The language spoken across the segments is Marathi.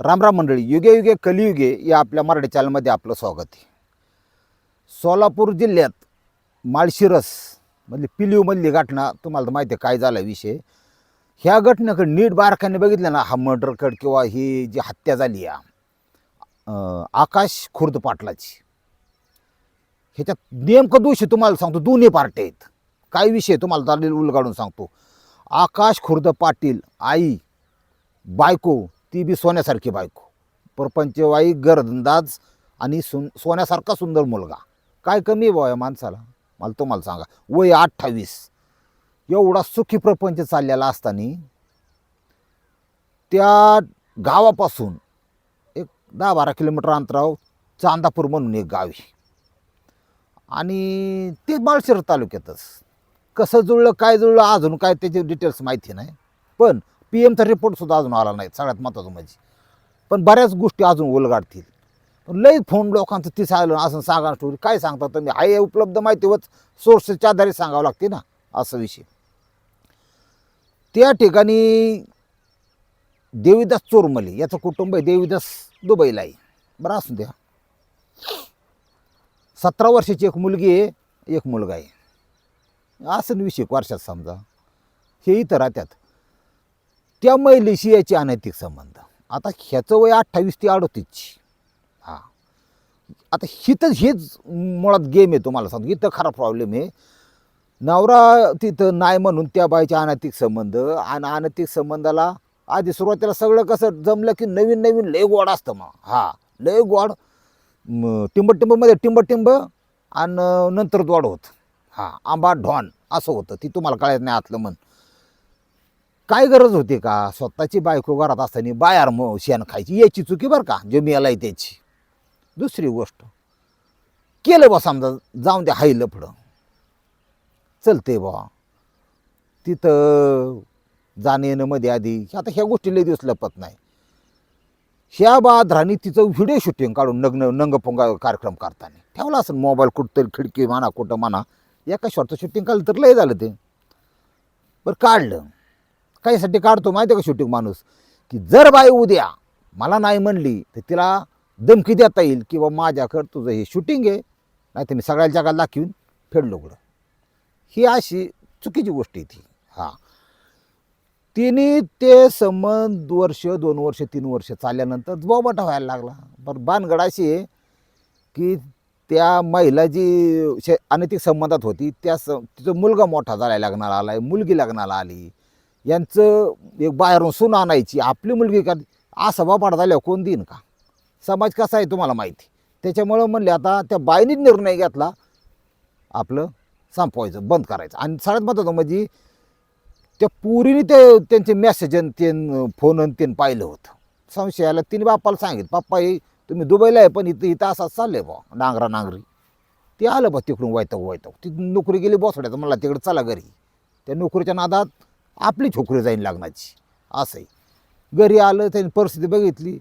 रामराम मंडळी युगे युगे कलियुगे या आपल्या मराठी चॅनलमध्ये आपलं स्वागत आहे. सोलापूर जिल्ह्यात माळशिरस मधली पिलीवमधली घटना तुम्हाला तर माहिती आहे काय झाला विषय. ह्या घटनेकडे नीट बारकाने बघितलं ना हा मर्डरकड किंवा ही जी हत्या झाली या आकाश खुर्द पाटलाची. ह्याच्यात नेमकं दोषी तुम्हाला सांगतो दोन्ही पार्ट्या आहेत. काय विषय तुम्हाला चालेल उलगाडून सांगतो. आकाश खुर्द पाटील आई बायको ती बी सोन्यासारखी बायको. परपंचवाई गरंदाज आणि सुन सोन्यासारखा सुंदर मुलगा. काय कमी आहे बुवा या माणसाला? मला तुम्हाला सांगा. वय अठ्ठावीस. एवढा सुखी प्रपंच चाललेला असताना त्या गावापासून एक दहा बारा किलोमीटर अंतरावर चांदापूर म्हणून एक गाव आहे. आणि ते माळशिर तालुक्यातच. कसं जुळलं काय जुळलं अजून काय त्याचे डिटेल्स माहिती नाही. पण पी एमचा रिपोर्टसुद्धा अजून आला नाही सगळ्यात महत्त्वाचं म्हणजे. पण बऱ्याच गोष्टी अजून उलगाडतील. पण लई फोन लोकांचं ती आलं असं सांगा स्टोरी. काय सांगता तुम्ही? आहे उपलब्ध माहितीवर सोर्सच्या आधारे सांगावं लागते ना असं विषय. त्या ठिकाणी देवीदास चोरमले याचं कुटुंब आहे देवीदास दुबईला आहे. बरं असू द्या. सतरा वर्षाची एक मुलगी आहे एक मुलगा आहे. असं विषय वर्षात समजा. हे इथं राहतात. त्या महिलेशी याचे अनैतिक संबंध. आता ह्याचं वय अठ्ठावीस ते अडतीसची हां. आता हिथं हेच मुळात गेम आहे तुम्हाला सांगतो. इथं खरा प्रॉब्लेम आहे. नवरा तिथं नाही म्हणून त्या बाईचे अनैतिक संबंध आणि अनैतिक संबंधाला आधी सुरुवातीला सगळं कसं जमलं की नवीन नवीन लय गोड असतं मग. हां. लय गोड टिंबटिंबमध्ये टिंबटिंब आणि नंतर गोड होत. हां. आंबा ढॉन असं होतं. ती तुम्हाला कळायचं नाही आतलं म्हण. काय गरज होती का? स्वतःची बायको घरात असताना बायार मग शेण खायची याची चुकी बरं का? जे मी आलाय त्याची. दुसरी गोष्ट केलं बा समजा जाऊन द्या हाय लफडं. चलते बा. तिथं जाणं येणं मध्ये आधी आता ह्या गोष्टी लय दिवस लपत नाही. ह्या बाधराने तिचं व्हिडिओ शूटिंग काढून नग्न नंगपोंगा कार्यक्रम करताना. ठेवला असेल मोबाईल कुठंतरी खिडकी म्हणा कुठं म्हणा. एका शॉर्टचं शूटिंग काढलं तर लय झालं ते. बरं काढलं. काहीसाठी काढतो माहिती आहे का शूटिंग माणूस? की जर बाई उद्या मला नाही म्हणली तर तिला धमकी देता येईल किंवा माझ्याकडं तुझं हे शूटिंग आहे. नाही तर मी सगळ्या जगाला दाखवून फेडलो कुठं ही अशी चुकीची गोष्ट आहे ती. हां. तिने ते संबंध वर्ष दोन वर्ष तीन वर्ष चालल्यानंतर बोबाटा व्हायला लागला. बरं बानगड अशी आहे की त्या महिला जी शे अनैतिक संबंधात होती त्या स तिचा मुलगा मोठा झाला लग्नाला आला आहे मुलगी लग्नाला आली. यांचं एक बाहेरून सून आणायची आपली मुलगी का? असा बापाट झाल्यावर कोण देईन का? समाज कसा आहे तुम्हाला माहिती? त्याच्यामुळं म्हणले आता त्या बाईनीच निर्णय घेतला आपलं संपवायचं बंद करायचं. आणि सगळ्यात महत्त्वाचं म्हणजे त्या पुरीने ते त्यांचे मेसेज आणि ते फोन आणि ते पाहिलं होतं. संशयाला तिने बाप्पाला सांगितलं पप्पा हे तुम्ही दुबईला आहे पण इथं इथं असाच चालले बा नांगरा नांगरी. ते आलं बा तिकडून वैताग वैताग. ती नोकरी गेली बसवड्याचं मला तिकडे चला घरी. त्या नोकरीच्या नादात आपली छोकरी जाईन लागण्याची असंही घरी आलं त्यांनी परिस्थिती बघितली.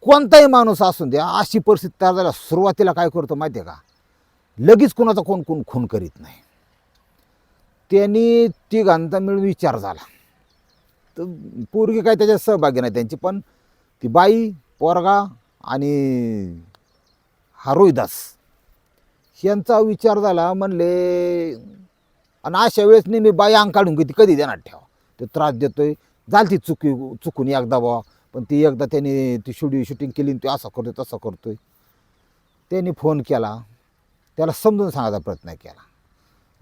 कोणताही माणूस असून द्या अशी परिस्थिती तयार झाल्या सुरुवातीला काय करतो माहिती आहे का? लगेच कोणाचा कोण कोण खून करीत नाही. त्यांनी तिघांचा मिळून विचार झाला. तर पोरगी काय त्याच्यात सहभागी नाही त्यांची पण ती बाई पोरगा आणि हा रोहिदास यांचा विचार झाला म्हणले आणि अशा वेळेस नेहमी बाई अंग काढून किती कधी देणार ठेवा. ते त्रास देतोय झाली ती चुकी चुकून एकदा बा पण ती एकदा त्याने ती शूटिंग शूटिंग केली आणि ते असं करतोय तसं करतोय. त्यांनी फोन केला त्याला समजून सांगायचा प्रयत्न केला.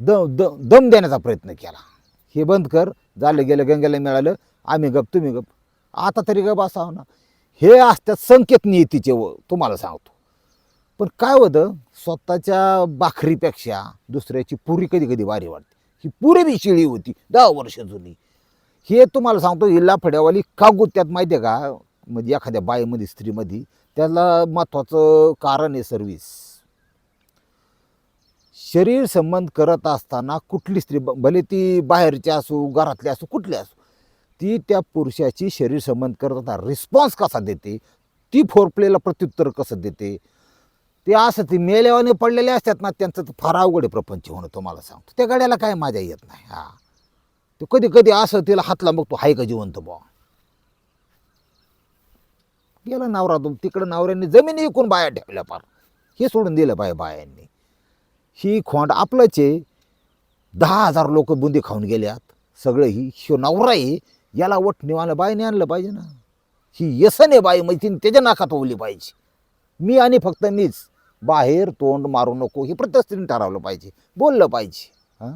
दम दम दम देण्याचा प्रयत्न केला. हे बंद कर झालं गेलं गंगेला मिळालं आम्ही गप तुम्ही गप. आता तरी गप असावं ना. हे असतात संकेत नियतीचे व तुम्हाला सांगतो. पण काय होतं स्वतःच्या बाखरीपेक्षा दुसऱ्याची पुरी कधी कधी वारी वाटते. ही पुरी शिळी होती दहा वर्ष जुनी. हे तुम्हाला सांगतो हिला फड्यावाली का गुत्यात माहिती आहे का? म्हणजे एखाद्या बाईमध्ये स्त्रीमध्ये त्याला महत्त्वाचं कारण आहे सर्विस शरीर संबंध करत असताना कुठली स्त्री ब- भले ती बाहेरची असो घरातली असो कुठली असो ती त्या पुरुषाची शरीर संबंध करत असताना रिस्पॉन्स कसा देते? ती फोरप्लेला प्रत्युत्तर कसं देते? ते असं ते मेल्यावाने पडलेले असतात ना त्यांचं तर फार अवघड आहे प्रपंच होणं तुम्हाला सांगतो. त्या गड्याला काय मजा येत नाही हा. तो कधी कधी असं तिला हातला बघतो हाय का जिवंत बा गेला नवरा तो तिकडं नवऱ्यांनी जमिनी विकून बाया ठेवल्या पार हे सोडून दिलं बाय बायांनी. ही खोंड आपलंच आहे. दहा हजार लोक बुंदी खाऊन गेल्यात. सगळं ही शिव नवरा आहे. याला वट निवाणं बाईने आणलं पाहिजे ना. ही यसन आहे बाई मैत्रीण त्याच्या नाकात ओवली पाहिजे. मी आणि फक्त मीच. बाहेर तोंड मारू नको हे प्रत्येक ठरवलं पाहिजे बोललं पाहिजे हां?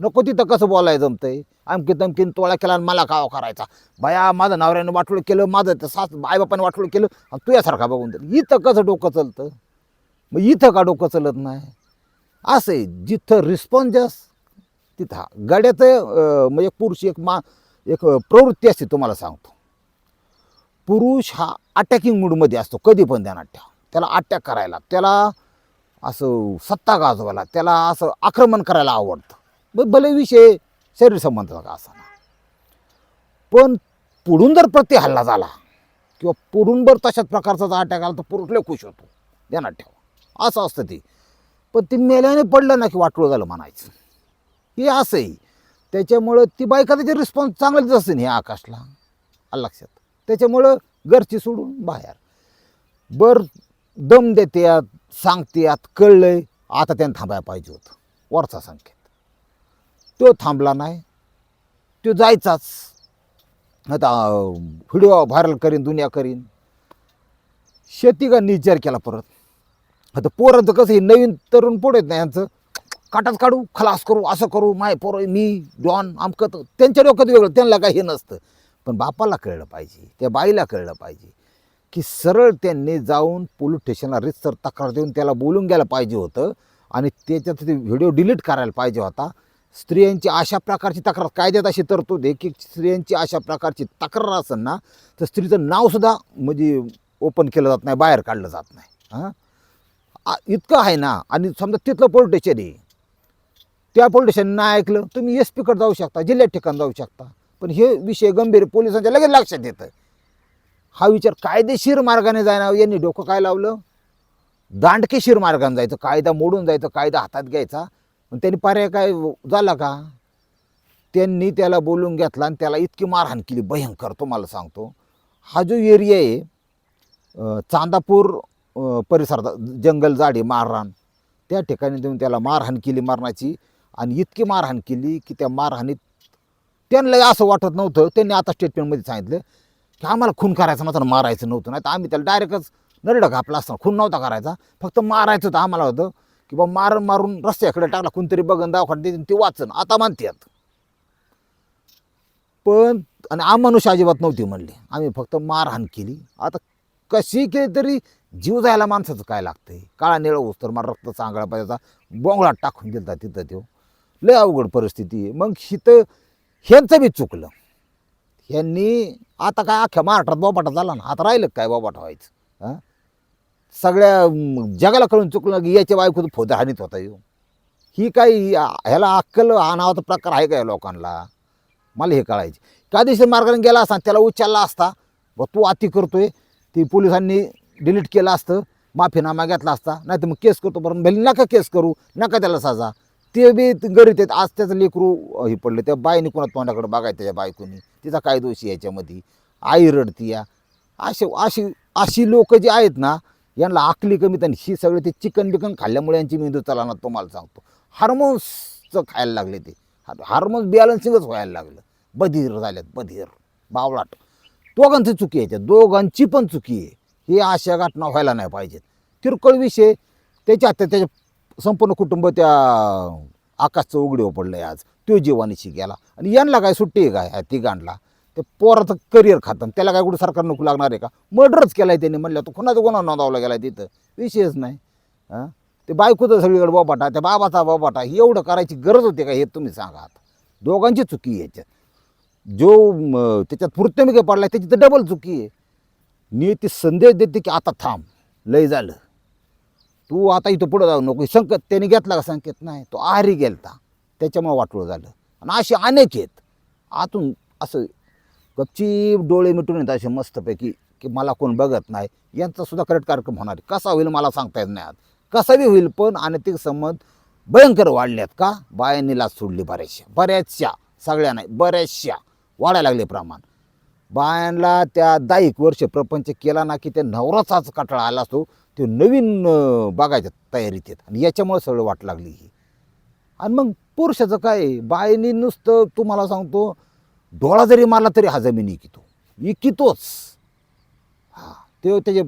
नको तिथं कसं बोलायचं जमतंय? आमकी तमकीन तोळा केला आणि मला काव करायचा. बाया माझं नवऱ्यानं वाटलं केलं माझं तर सास आईबापाने वाटलं केलं आणि तुझ्यासारखा बघून दिलं इथं कसं डोकं चालतं? मग इथं का डोकं चालत नाही? असं आहे जिथं रिस्पॉन्स जास्त तिथं हा. म्हणजे पुरुष एक मा एक प्रवृत्ती असते तुम्हाला सांगतो. पुरुष हा अटॅकिंग मूडमध्ये असतो कधी पण ध्यानात ठेवा. त्याला अटॅक करायला त्याला असं सत्ता गाजवायला त्याला असं आक्रमण करायला आवडतं. मग भले विषय शरीर संबंधाचा का पण पुढून जर प्रति हल्ला झाला किंवा पुढून जर तशाच प्रकारचा जर अटॅक आला तर पुरुषले खुश होतो? ध्यानात ठेवा. असं असतं ते. पण ती मेल्याने पडलं ना की वाटोळं झालं म्हणायचं. हे असं आहे त्याच्यामुळं ती बायका त्याचे रिस्पॉन्स चांगलीच असते ना ह्या आकाशला. लक्षात. त्याच्यामुळं घरची सोडून बाहेर. बर दम देत्यात सांगत्यात कळलंय आता त्यानं थांबायला पाहिजे होतं. वरचा संकेत. तो थांबला नाही. तो जायचाच. आता व्हिडिओ व्हायरल करीन दुनिया करीन. शेती का विचार केला परत? आता पोरांचं कसं हे नवीन तरुण पुढे आहेत ना यांचं. काटाच काढू खलास करू असं करू माय पोरं मी डॉन आमकं त्यांच्या डोक्यात वेगळं त्यांना काही हे नसतं. पण बापाला कळलं पाहिजे त्या बाईला कळलं पाहिजे. की सरळ त्यांनी जाऊन पोलीस स्टेशनला रितसर तक्रार देऊन त्याला बोलून गेलं पाहिजे होतं आणि त्याच्यात ते व्हिडिओ डिलीट करायला पाहिजे होता. स्त्रियांची अशा प्रकारची तक्रार कायद्यात अशी तरतूद आहे की स्त्रियांची अशा प्रकारची तक्रार असेल ना तर स्त्रीचं नावसुद्धा म्हणजे ओपन केलं जात नाही बाहेर काढलं जात नाही. हां? इतकं आहे ना. आणि समजा तिथलं पोलीस स्टेशन आहे. त्या पोलीस स्टेशन नाही ऐकलं तुम्ही एस पीकडे जाऊ शकता जिल्ह्यात ठिकाण जाऊ शकता. पण हे विषय गंभीर पोलिसांच्या लगेच लक्षात येतं. हा विचार कायदेशीर मार्गाने जायना. यांनी डोकं काय लावलं? दांडकेशीर मार्गाने जायचं. कायदा मोडून जायचं. कायदा हातात घ्यायचा. पण त्यांनी पर्याय काय झाला का? त्यांनी त्याला बोलून घेतला आणि त्याला इतकी मारहाण केली. भयंकर तुम्हाला सांगतो. हा जो एरिया आहे चांदापूर अं, परिसरात जंगल जाडी मारहाण त्या ठिकाणी देऊन त्याला मारहाण केली मारण्याची आणि इतकी मारहाण केली की त्या मारहाणीत त्यांना असं वाटत नव्हतं. त्यांनी आता स्टेटमेंटमध्ये सांगितलं की आम्हाला खून करायचा नव्हतं मारायचं नव्हतं. नाही तर आम्ही त्याला डायरेक्टच नरडं घापला असताना खून नव्हता करायचा. फक्त मारायचं होतं आम्हाला होतं की बा मारून मारून रस्त्याकडे टाकला. कोणतरी बघन दवाखान्यात देतील ते वाचन. आता म्हणतात पण आणि आमानुष अजिबात नव्हती म्हणली. आम्ही फक्त मारहाण केली. आता कशी केली तरी जीव जायला माणसाचं काय लागतंय? काळा निळं होस तर मला रक्त चांगला पाहिजे बोंगळात टाकून गेलता तिथं तो लय अवघड परिस्थिती आहे. मग हिथं ह्यांचं बी चुकलं. ह्यांनी आता काय अख्ख्या महाराष्ट्रात बोबाटा झाला ना? आता राहिलं काय बोबाटा व्हायचं? हां? सगळ्या जगाला कळून चुकलं की याच्या बायको फोदा हानीत होता येऊ ही काही ह्याला अक्कल हा नावाचा प्रकार आहे का या लोकांना? मला हे कळायचे. कायदेशीर मार्गाने गेला असता त्याला उचलला असता? व तू अति करतोय. ती पोलिसांनी डिलीट केलं असतं. माफीनामा घेतला असता. नाही तर मग केस करतो बरं. भले नका केस करू. नका त्याला साजा. ते बी गरीत आहेत. आज त्याचं लेकरू हे पडलं. त्या बाईने कोणा तोंडाकडे बघायचं त्याच्या बायकोनी? तिचा काय दोष याच्यामध्ये? आई रडती या. असे अशी अशी लोक जी आहेत ना यांना आकली कमी आणि ही सगळे ते चिकन बिकन खाल्ल्यामुळे यांची मेंदू चालणार तुम्हाला सांगतो. हार्मोन्सचं खायला लागले ते. हार्मोन्स बॅलन्सिंगच व्हायला लागलं. बधीर झाल्यात बधीर. बावळाट. दोघांची चुकी आहे त्या. दोघांची पण चुकी आहे. हे अशा घटना व्हायला नाही पाहिजेत. किरकोळ विषय. त्याच्या त्या त्याच्या संपूर्ण कुटुंब त्या आकाशचं उघडे पडलं आहे आज. तो जीवानीशी गेला. आणि यांना काय सुट्टी आहे काय ह्या तिघांना? ते पोराचं करिअर खातं त्याला काय कुठं सरकार नको लागणार आहे का? मर्डरच केला आहे त्यांनी म्हणलं तो कोणाचा गुन्हा नोंदवला गेला तिथं? विषयच नाही. हां? ते बायकोचं सगळीकडे बाबाटा त्या बाबाचा बाबाटा ही एवढं करायची गरज होती का हे तुम्ही सांगा आता. दोघांची चुकी आहे याच्यात. जो त्याच्यात पूर्तमिका पडला त्याची तर डबल चुकी आहे. नियती संदेश देते की आता थांब लय झालं. तू आता इथं पुढं जाऊ नको. संकेत त्याने घेतला का संकेत? नाही. तो आरी गेलता. त्याच्यामुळं वाटलं झालं. आणि असे अनेक आहेत. आतून असं गपचीप डोळे मिटून येतात असे मस्तपैकी की मला कोण बघत नाही. यांचासुद्धा करेक्ट कार्यक्रम होणार आहे. कसा होईल मला सांगता येत नाही आज. कसाबी होईल पण अनैतिक संबंध भयंकर वाढल्यात का? बायांनी लाच सोडली बऱ्याचशा. बऱ्याचशा. सगळ्या नाही बऱ्याचशा. वाढायला लागले प्रमाण. बायांना त्या दाईक वर्ष प्रपंच केला ना की त्या नवराचाच कटाळा आला असतो. ते नवीन बघायच्या तयारीत आहेत. आणि याच्यामुळे सगळं वाट लागली ही. आणि मग पुरुषाचं काय आहे? नुसतं तुम्हाला सांगतो डोळा जरी मारला तरी हा जमीन इकितो. इकितोच. हा ते त्याचे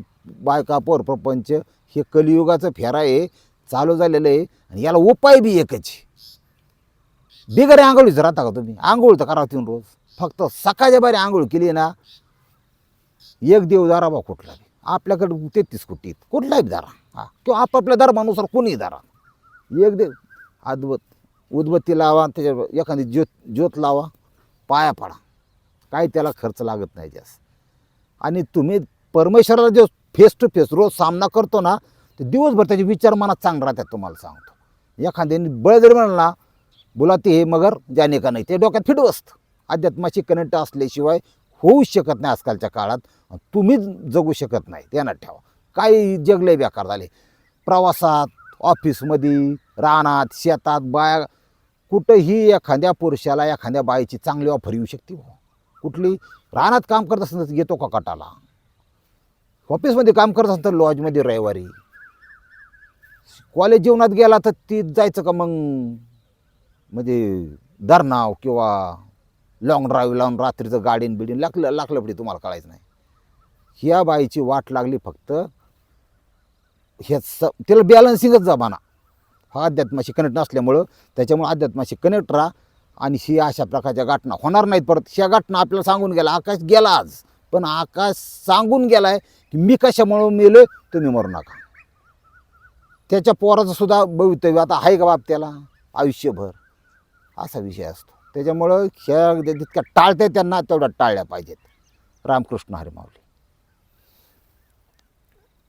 बायका पोर प्रपंच हे कलियुगाचं फेरा आहे चालू झालेलं आहे आणि याला उपाय बी एकच आहे. बिगर आंघोळीच राहता का तुम्ही? आंघोळ तर करा तीन रोज. फक्त सकाळच्या बारी आंघोळ केली ना एक देव दारा बा कुठला बी. आपल्याकडे तेहतीस कोटी कुठलाही दारा. हा किंवा आपापल्या धर्मानुसार कोणीही दारा. एक देव अद्भुत. उदबत्ती लावा त्याच्या एखादी ज्योत ज्योत लावा पाया पडा. काही त्याला खर्च लागत नाही जास्त. आणि तुम्ही परमेश्वराला जो फेस टू फेस रोज सामना करतो ना तर दिवसभर त्याचे विचार मनात चांगला राहतात तुम्हाला सांगतो. एखाद्याने बळ जरी म्हणला ना बोलाते हे मगर ज्याने का नाही. ते डोक्यात फिट असतं अध्यात्माशी कनेक्ट असल्याशिवाय होऊच शकत नाही आजकालच्या काळात. तुम्हीच जगू शकत नाही. त्यांना ठेवा. काही जगले बेकार झाले. प्रवासात ऑफिसमध्ये रानात शेतात बाया कुठंही एखाद्या पुरुषाला एखाद्या बाईची चांगली ऑफर येऊ शकते हो कुठली? रानात काम करत असताना येतो का कटाला? ऑफिसमध्ये काम करत असताना लॉजमध्ये रविवारी. कॉलेज जीवनात गेला तर ती जायचं का मग? म्हणजे धरणाव किंवा लॉंग ड्राईव्ह लावून रात्रीचं गाडीन बिडीन लाकलं पुढे तुम्हाला कळायचं नाही. ह्या बाईची वाट लागली फक्त हे स त्याला बॅलन्सिंगच जमाना. हा अध्यात्माशी कनेक्ट नसल्यामुळं त्याच्यामुळं अध्यात्माशी कनेक्ट राहा आणि ही अशा प्रकारच्या घटना होणार नाहीत परत. ह्या घटना आपल्याला सांगून गेला आकाश गेला आज. पण आकाश सांगून गेला आहे की मी कशामुळं मेलो तुम्ही मरू नका. त्याच्या पोराचं सुद्धा भवितव्य आता आहे का बाप त्याला? आयुष्यभर. असा विषय असतो. त्याच्यामुळं ह्या जितक्या टाळते त्यांना तेवढ्या टाळल्या पाहिजेत. रामकृष्ण हरिमावली